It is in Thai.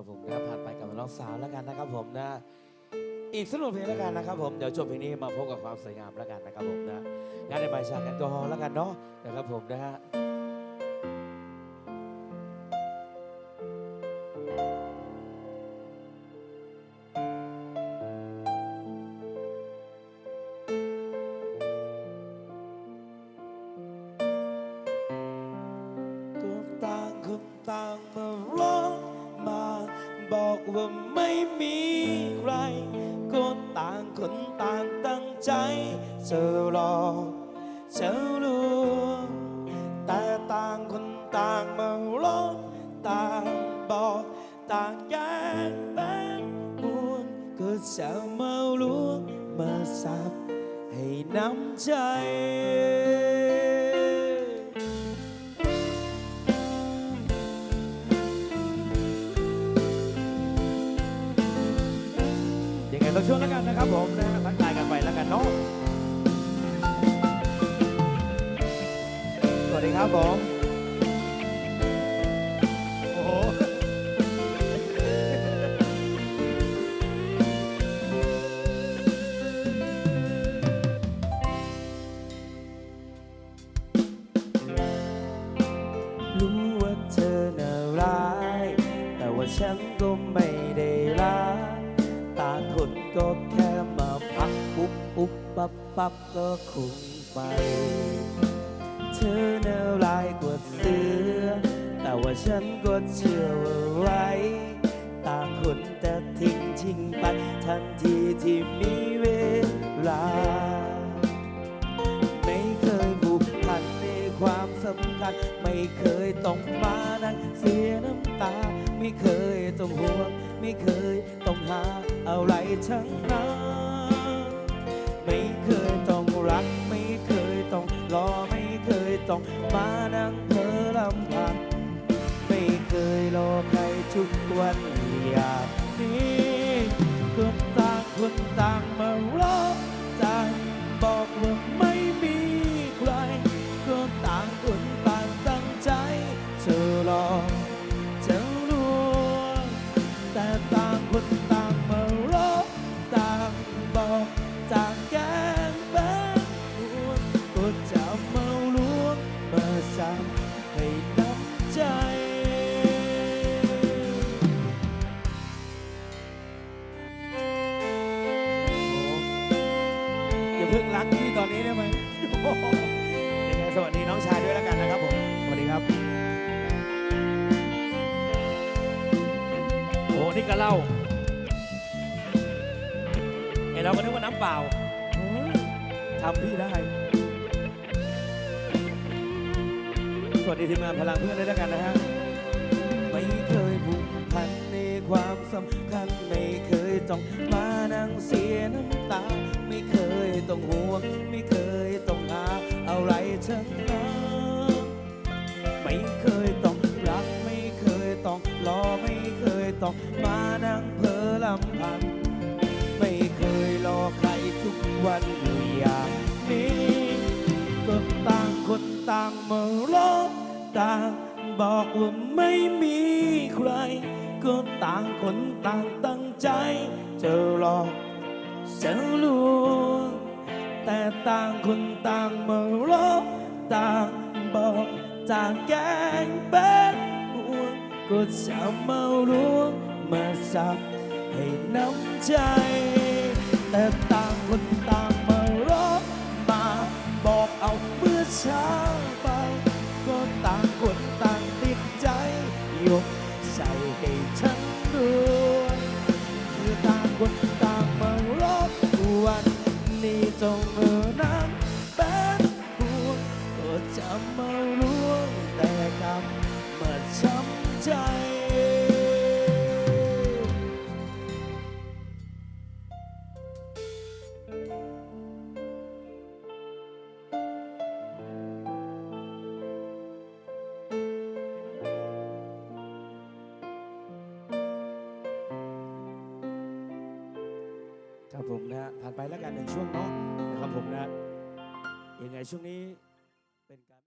นะครับผมนะผ่านไปกับน้องสาวแล้วกันนะครับผมนะ อีกสนุกเพลงแล้วกันนะครับผมเดี๋ยวจบเพลงนี้มาพบกับความสวยงามแล้วกันนะครับผมนะงานในใบชาแอลกอฮอล์แล้วกันเนาะนะครับผมนะฮะ ว่าไม่มีใคร ก็ต่างคนต่างตั้งใจจะรอจะรู้แต่ต่างคนต่างมาร้องต่างบอกต่างแก้เป็นห่วงก็จะมารู้มาสับให้น้ำใจ ยังไงต้องช่วยแล้วกันนะครับผมนะทักทายกันไปแล้วกันเนาะสวัสดีครับผม ก็แค่มาพักปุ๊บปุ๊บปั๊บปั๊บก็คงไป เธอเน่าร้ายกว่าเสือ แต่ว่าฉันก็เชื่อว่าไรต่างคนแต่ทิ้งทิ้งไปทันทีที่มีเวลา ไม่เคยผูกพันในความสำคัญ ไม่เคยต้องมานั่งเสียน้ำ ตา ไม่เคยต้องห่วง ไม่เคยต้องหาอะไรทั้งนั้น ไม่เคยต้องรัก ไม่เคยต้องรอ ไม่เคยต้องมานั่งเพ้อลำพัง ไม่เคยรอใครทุกวันอยางนี้ก็ต่างคนต่างมารอต่างบอกว่าไม่มีใครก็ต่างคนต่างตั้งใจเธอรอ รักพี่ตอนนี้ได้ไหมโอ้โหยังไงสวัสดีน้องชายด้วยแล้วกันนะครับผมสวัสดีครับ โอ้นี่ก็เหล่าไอเราก็นึกว่าน้ำเปล่าโอ้ยทำพี่ได้ สวัสดีทีมงานพลังเพื่อนด้วยแล้วกันนะฮะไม่เคยผูกพันในความสำคัญไม่เคยต้องมา ทั้งนั้น ไม่เคยต้องรักไม่เคยต้องรอไม่เคยต้องมานั่งเพ้อลำพังไม่เคยรอใครทุกวันอยู่อย่างนี้ก็ต่างคนต่างมารอต่างบอกว่าไม่มีใคร ก็ต่างคนต่างตั้งใจจะรอจะลวง ต่างคนต่างมารบต่างบอกต่างแกงเป็นห่วงก็จะมาลวงมาสับให้น้ำใจ แต่ต่างคนต่างมารบมาบอกเอาเมื่อเช้า ผมนะฮะผ่านไปแล้วกันหนึ่งช่วงเนาะนะครับผมนะยังไงช่วงนี้